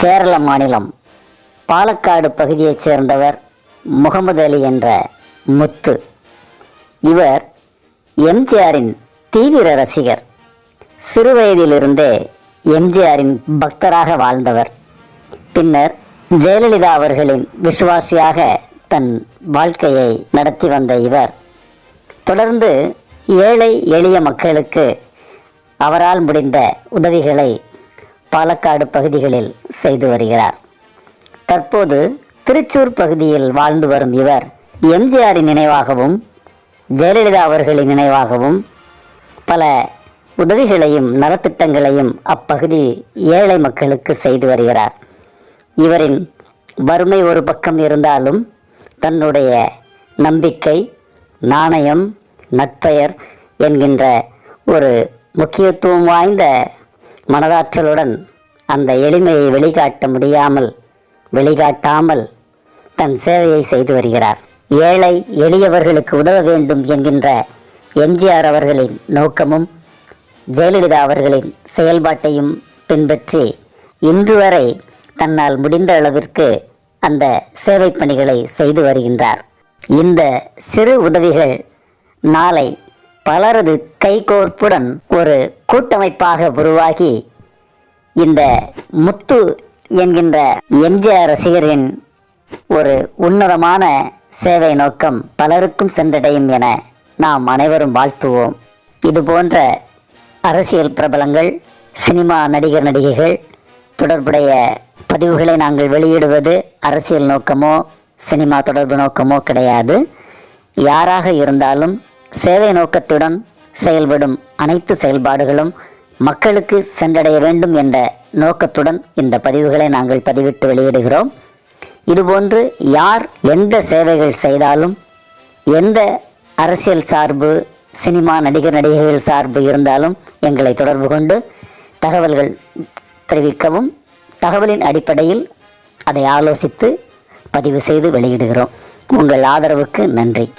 கேரள மாநிலம் பாலக்காடு பகுதியைச் சேர்ந்தவர் முகமது அலி என்ற முத்து. இவர் எம்ஜிஆரின் தீவிர ரசிகர். சிறுவயதிலிருந்தே எம்ஜிஆரின் பக்தராக வாழ்ந்தவர். பின்னர் ஜெயலலிதா அவர்களின் விசுவாசியாக தன் வாழ்க்கையை நடத்தி வந்த இவர். தொடர்ந்து ஏழை எளிய மக்களுக்கு அவரால் முடிந்த உதவிகளை பாலக்காடு பகுதிகளில் செய்து வருகிறார். தற்போது திருச்சூர் பகுதியில் வாழ்ந்து வரும் இவர் எம்ஜிஆரின் நினைவாகவும் ஜெயலலிதா அவர்களின் நினைவாகவும் பல உதவிகளையும் நலத்திட்டங்களையும் அப்பகுதி ஏழை மக்களுக்கு செய்து வருகிறார். இவரின் வறுமை ஒரு பக்கம் இருந்தாலும் தன்னுடைய நம்பிக்கை நாணயம் நட்பெயர் என்கின்ற ஒரு முக்கியத்துவம் வாய்ந்த மனதாற்றலுடன் அந்த எளிமையை வெளிக்காட்ட முடியாமல் வெளிக்காட்டாமல் தன் சேவையை செய்து வருகிறார். ஏழை எளியவர்களுக்கு உதவ வேண்டும் என்கின்ற எம்ஜிஆர் அவர்களின் நோக்கமும் ஜெயலலிதா அவர்களின் செயல்பாட்டையும் பின்பற்றி இன்று வரை தன்னால் முடிந்த அளவிற்கு அந்த சேவை பணிகளை செய்து வருகின்றார். இந்த சிறு உதவிகள் நாளை பலரது கைகோர்ப்புடன் ஒரு கூட்டமைப்பாக உருவாகி இந்த முத்து என்கின்ற எம்ஜிஆர் ரசிகரின் ஒரு உன்னதமான சேவை நோக்கம் பலருக்கும் சென்றடையும் என நாம் அனைவரும் வாழ்த்துவோம். இது போன்ற அரசியல் பிரபலங்கள் சினிமா நடிகர் நடிகைகள் தொடர்புடைய பதிவுகளை நாங்கள் வெளியிடுவது அரசியல் நோக்கமோ சினிமா தொடர்பு நோக்கமோ கிடையாது. யாராக இருந்தாலும் சேவை நோக்கத்துடன் செயல்படும் அனைத்து செயல்பாடுகளும் மக்களுக்கு சென்றடைய வேண்டும் என்ற நோக்கத்துடன் இந்த பதிவுகளை நாங்கள் பதிவிட்டு வெளியிடுகிறோம். இதுபோன்று யார் எந்த சேவைகள் செய்தாலும் எந்த அரசியல் சார்பு சினிமா நடிகர் நடிகைகள் சார்பு இருந்தாலும் எங்களை தொடர்பு கொண்டு தகவல்கள் தெரிவிக்கவும் தகவலின் அடிப்படையில் அதை ஆலோசித்து பதிவு செய்து வெளியிடுகிறோம். உங்கள் ஆதரவுக்கு நன்றி.